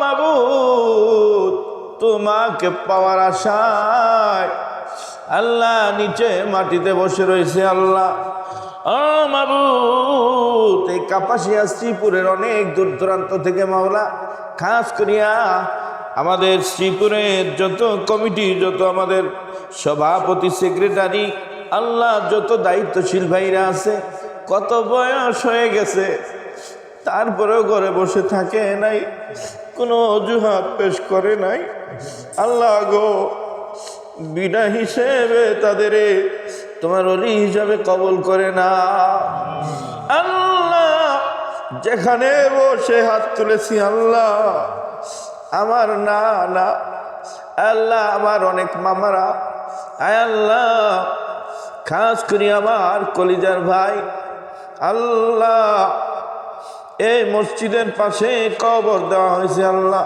মাবুদ, তোমাকে পাওয়ার আশায় আল্লাহ নিচে মাটিতে বসে রয়েছে আল্লাহ। মাবুদ, এই কাপাসিয়া শ্রীপুরের অনেক দূর দূরান্ত থেকে মাওলা, খাস করিয়া আমাদের শ্রীপুরের যত কমিটি, যত আমাদের সভাপতি, সেক্রেটারি, আল্লাহ যত দায়িত্বশীল ভাইরা আছে, কত বয়স হয়ে গেছে। তারপরেও ঘরে বসে থাকে নাই, কোনো অজুহাত পেশ করে নাই। আল্লাহ গো, বিনা হিসেবে তাদের তোমার অলি হিসাবে কবল করে না। আল্লাহ, যেখানে বসে হাত তুলেছি আল্লাহ, আমার না না আল্লাহ আমার অনেক মামারা, আয় আল্লাহ, খাস করি আমার কলিজার ভাই। আল্লাহ এই মসজিদের পাশে কবর দেওয়া হয়েছে আল্লাহ।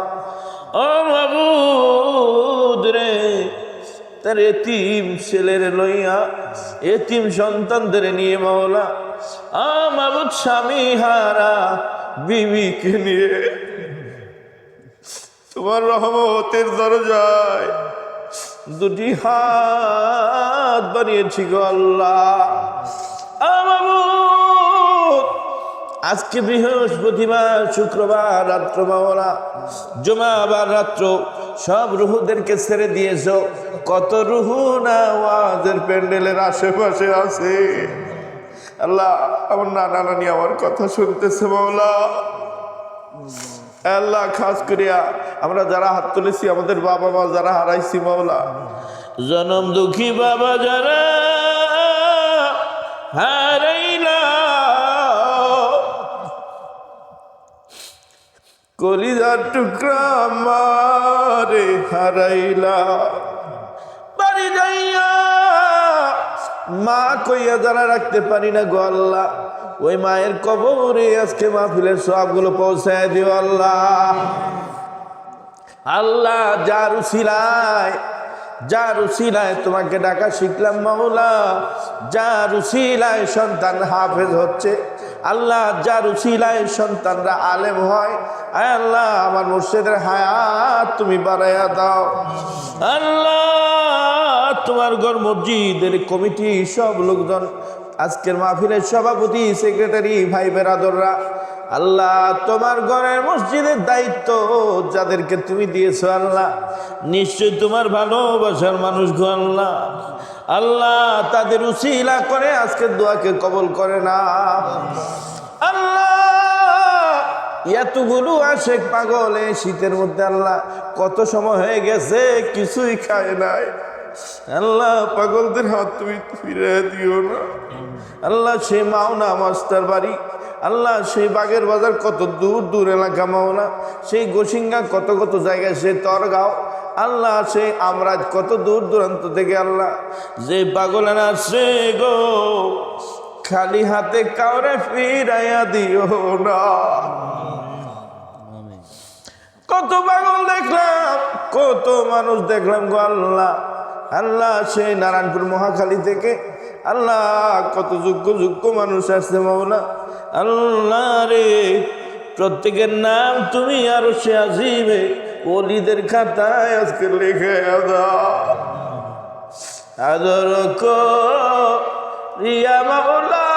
ও মাবুদ রে, তার এতিম ছেলের লইয়া, এতিম সন্তানদের নিয়ে মাওলা। আ মাবুদ স্বামী হারা, বিবিকে নিয়ে। তোমার রহমতের দরজায় দুটি হাত বানিয়েছি গো আল্লাহ। আ মাবুদ আজকে বৃহস্পতিবার, শুক্রবার, রাত্র মাওলা, জমাবার রাত্র, সব রুহুদেরকে ছেড়ে দিয়েছ। কত রুহু না ওয়াজের প্যান্ডেলের আশেপাশে আছে। আল্লাহ, আমার নানা নানি আমার কথা শুনতেছে মাওলা। আল্লাহ, খাস করিয়া আমরা যারা হাত তুলেছি, আমাদের বাবা মা যারা হারাইছি মাওলা। জনম দুঃখী বাবা যারা হারাইলা কলিজার টুকরা মারে হারাইলা। বাড়ি যাইয়া মা কইয়া যারা রাখতে পারি না গো আল্লাহ। ওই মায়ের কবরে আজকে মাহফিলের সবগুলো পৌঁছায় দিও আল্লাহ। আল্লাহ, যার উসিলায় যার উসিলায় তোমাকে ডাকা শিখলাম মাওলা, যার উসিলায় সন্তান হাফেজ হচ্ছে আল্লাহ যার উসিলায় সন্তানরা আলেম হয়, আয় আল্লাহ, আমার মুর্শিদের হায়াত তুমি বাড়াইয়া দাও। আল্লাহ, তোমার ঘর মসজিদের কমিটি সব লোকজন আজকের মাহফিলের সভাপতি সেক্রেটারি ভাই বেরাদররা আল্লাহ তোমার ঘরের মসজিদের দায়িত্ব যাদেরকে তুমি দিয়েছ, আল্লাহ। নিশ্চয় তোমার ভালোবাসার মানুষ গো, আল্লাহ। আল্লাহ তাদের উসিলা করে আজকের দোয়াকে কবল করে না। আল্লাহ, এতগুলো আশেক পাগল শীতের মধ্যে, আল্লাহ, কত সময় হয়ে গেছে, কিছুই খায় নাই। আল্লাহ পাগলদের হাত তুমি ফিরে দিও না। আল্লাহ সেই মাওনা মাস্টার বাড়ি, আল্লাহ সেই বাগের বাজার কত দূর দূর এলাকা মাওনা, সেই গোসিঙ্গা কত কত জায়গায়, সেই তরগাঁও, আল্লাহ সেই আমরাজ কত দূর দূরান্ত থেকে আল্লাহ, যে পাগল সে গো, খালি হাতে কাউরে ফিরাইয়া দিও না। কত পাগল দেখলাম, কত মানুষ দেখলাম গো আল্লাহ আল্লাহ, সেই নারায়ণপুর মহাখালী থেকে, আল্লাহ, কত যোগ্য যোগ্য মানুষ আসছে মাওলা। আল্লাহ রে, প্রত্যেকের নাম তুমি আরও সে আসিবে অলিদের খাতায় আজকে লিখে আদর রিয়া মাওলা,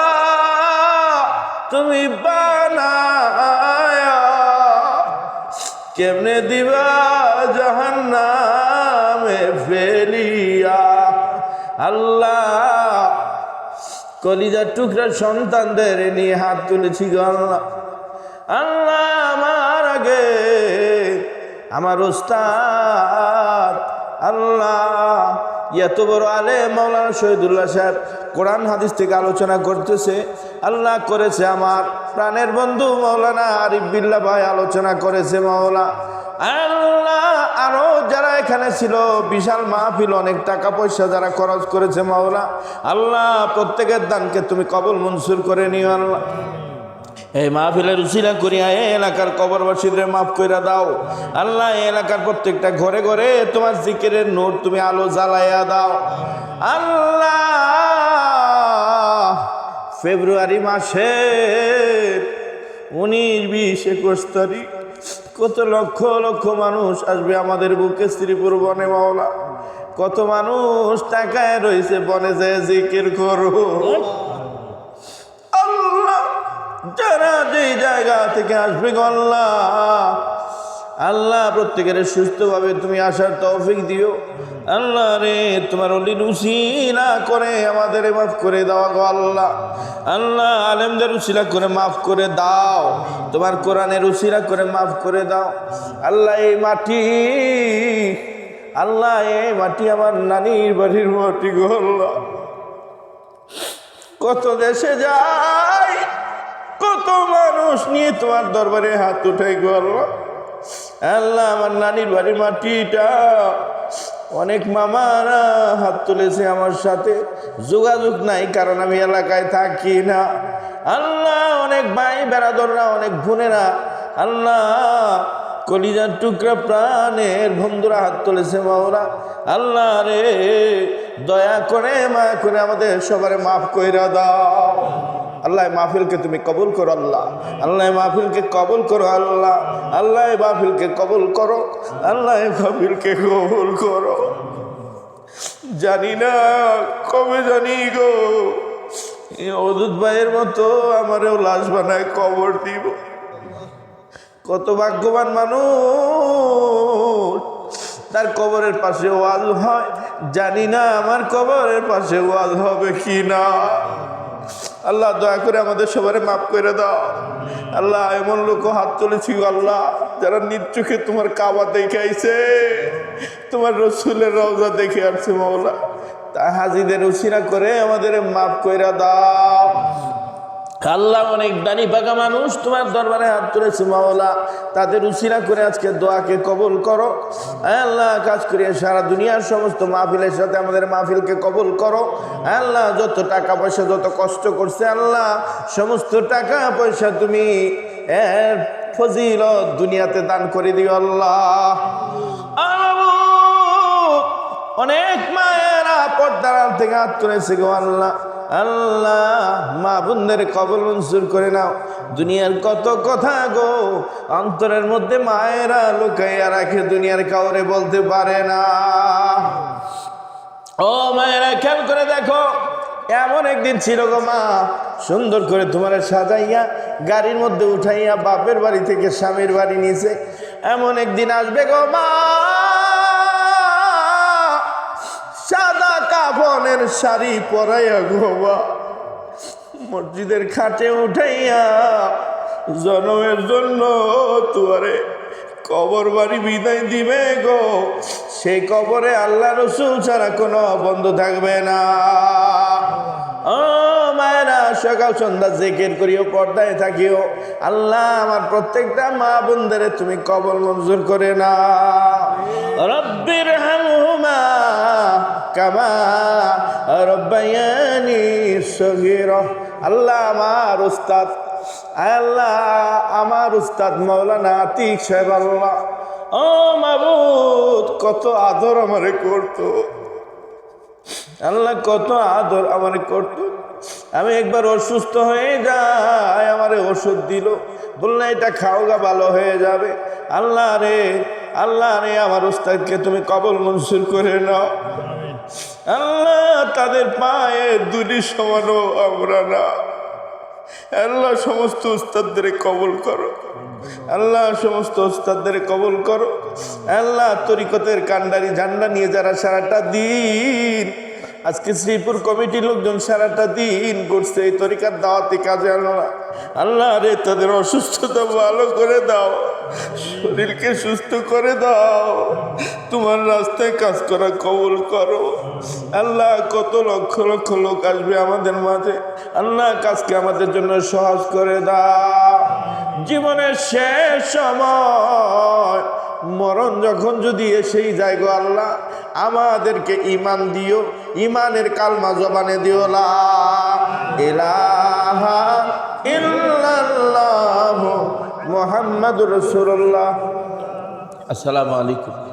তুমি বানায়া কেমনে দিবা জাহান্নামে ফেলিয়া? আল্লাহ, কলিজার টুকরা সন্তানদের নিয়ে হাত তুলেছি গো আল্লাহ। আল্লাহ আমার আগে, আমার ওস্তাদ, আল্লাহ এত বড় আলে মৌলানা শহীদুল্লাহ সাহেব কোরআন হাদিস থেকে আলোচনা করতেছে, আল্লাহ করেছে আমার প্রাণের বন্ধু মৌলানা আরিফ বিল্লা ভাই আলোচনা করেছে মৌলা আল্লাহ আরও যারা এখানে ছিল, বিশাল মাহফিল, অনেক টাকা পয়সা যারা খরচ করেছে মাওলা, আল্লাহ প্রত্যেকের দানকে তুমি কবল মনসুর করে নিও আল্লাহ। এই মাহফিলের উচিলা করিয়া এই এলাকার কবরবাসীদের মাফ কইরা দাও। আল্লাহ, এই এলাকার প্রত্যেকটা ঘরে ঘরে তোমার জিকিরের নোট তুমি আলো জ্বালাইয়া দাও। আল্লাহ, ফেব্রুয়ারি মাসে উনিশ, বিশ, একুশ তারিখ কত লক্ষ লক্ষ মানুষ আসবে আমাদের বুকে শ্রীপুর বনে মাওলা। কত মানুষ টাকায় রয়েছে বনে যায় জিকির করো যারা যেই জায়গা থেকে আসবে আল্লাহ আল্লাহ প্রত্যেকের সুস্থভাবে তুমি আসার তৌফিক দিও। আল্লাহ রে, তোমার অলি রুসিলা করে আমাদের মাফ করে দাও গো আল্লাহ। আল্লাহ আলেমদের উসিলা করে মাফ করে দাও। তোমার কোরআনের উসিলা করে মাফ করে দাও। আল্লাহ এই মাটি, আল্লাহ এই মাটি আমার নানির বাড়ির মাটি গো আল্লাহ। কত দেশে যায় কত মানুষ নিয়ে তোমার দরবারে হাত উঠাই গো আল্লাহ। আল্লাহ, আমার নানির বাড়ির মাটিটা। অনেক মামারা হাত তুলেছে আমার সাথে। যোগাযোগ নাই, কারণ আমি এলাকায় থাকি না। আল্লাহ, অনেক ভাই বেড়াদররা, অনেক বোনেরা। আল্লাহ, কলিজার টুকরা প্রাণের বন্ধুরা হাত তুলেছে মাওরা। আল্লাহ রে, দয়া করে, মায়া করে আমাদের সবারে মাফ কইরা দাও। আল্লাহ মাহফিলকে তুমি কবুল করো আল্লাহ। আল্লাহ মাহফিলকে কবুল করো আল্লাহ। আল্লাহ মাহফিলকে কবুল করো। আল্লাহ মাহফিলকে কবুল করো। জানি না কবে জানি গো। অদূত ভাইয়ের মতো আমারও লাশ বানায় কবর দিব। কত ভাগ্যবান মানুষ। তার কবরের পাশে ওয়াল হয়। জানি না আমার কবরের পাশে ওয়াল হবে কি না আল্লাহ দয়া করে আমাদের সবারে মাফ করে দাও। আল্লাহ, এমন লোক হাত তুলেছি আল্লাহ, যারা নির চোখে তোমার কাবা দেখে আইছে, তোমার রসুলের রওজা দেখে আসছে মাওলা। তা হাজিদের উসিরা করে আমাদের মাফ করে দাও। আল্লাহ অনেক দানি পাকা মানুষ, তোমার দরবারে হাত তুলেছে মাওলা। তাদের উসিরা করে আজকে দোয়াকে কবুল করো। আল্লাহ, কাজ করিয়ে সারা দুনিয়ার সমস্ত মাহফিলের সাথে আমাদের মাহফিলকে কবুল করো। আল্লাহ, যত টাকা পয়সা, যত কষ্ট করছে আল্লাহ, সমস্ত টাকা পয়সা তুমি এর ফজিলত দুনিয়াতে দান করে দিও আল্লাহ। অনেক মায়েরা পর্দার থেকে হাত তুলেছে গো আল্লাহ। আল্লাহ, মা বোনদের কবল মঞ্জুর করে নাও। দুনিয়ার কত কথা গো, অন্তরের মধ্যে মায়েরা লুকাইয়া রাখে, দুনিয়ার কাউরে বলতে পারে না। ও মায়েরা, খেয়াল করে দেখো, এমন একদিন ছিল গো মা, সুন্দর করে তোমার সাজাইয়া, গাড়ির মধ্যে উঠাইয়া বাপের বাড়ি থেকে স্বামীর বাড়ি নিয়েছে এমন একদিন আসবে গো মা। কাফনের শাড়ি পরাইয়া গোবা মসজিদের খাটে উঠাইয়া জনমের জন্য তুয়ারে কবর বাড়ি বিদায় দিবে গো। সেই কবরে আল্লাহ রসুল ছাড়া কোনো বন্ধ থাকবে না। ও মায়েরা, সকাল সন্ধ্যা জেকের করিও, পর্দায় থাকিও। আল্লাহ আমার প্রত্যেকটা মা বোনদের তুমি কবর মঞ্জুর করে না রব্বির হামহুমা কামা রব্বায়ানি সগীর। আল্লাহ আমার উস্তাদ, আল্লাহ আমার উস্তাদ মৌলানা আতিক সাহেব, আল্লাহ। ও মাবুদ, কত আদর আমারে করতো। আল্লাহ কত আদর আমার করতো। আমি একবার অসুস্থ হয়ে যাই আমারে ওষুধ দিল। বললে, এটা খাওগা, ভালো হয়ে যাবে। আল্লাহ রে আল্লাহ রে, আমার উস্তাদকে তুমি কবল মনসুর করে নাও। আল্লাহ, তাদের পায়ে দুটি সমানও আমরা না। আল্লাহ, সমস্ত উস্তাদদের কবল করো। আল্লাহ, সমস্ত উস্তাদদের কবল করো। আল্লাহ, তরিকতের কান্ডারি ঝান্ডা নিয়ে যারা সারাটা দিন, আজকে শ্রীপুর কমিটির লোকজন সারাটা দিন করছে এই তরিকার দাওয়াতি কাজে আল্লাহ আল্লাহ রে, তাদের অসুস্থতা ভালো করে দাও, শরীরকে সুস্থ করে দাও, তোমার রাস্তায় কাজ করা কবল করো। আল্লাহ, কত লক্ষ লক্ষ লোক আসবে আমাদের মাঝে। আল্লাহ, কাজকে আমাদের জন্য সহজ করে দাও। জীবনের শেষ সময়, মরণ যখন যদি এসেই যায় গো আল্লাহ, আমাদেরকে ইমান দিও ইমানের কালমা জবানে দিও, লা ইলাহা ইল্লাল্লাহ মুহাম্মাদুর রাসূলুল্লাহ আসসালামু আলাইকুম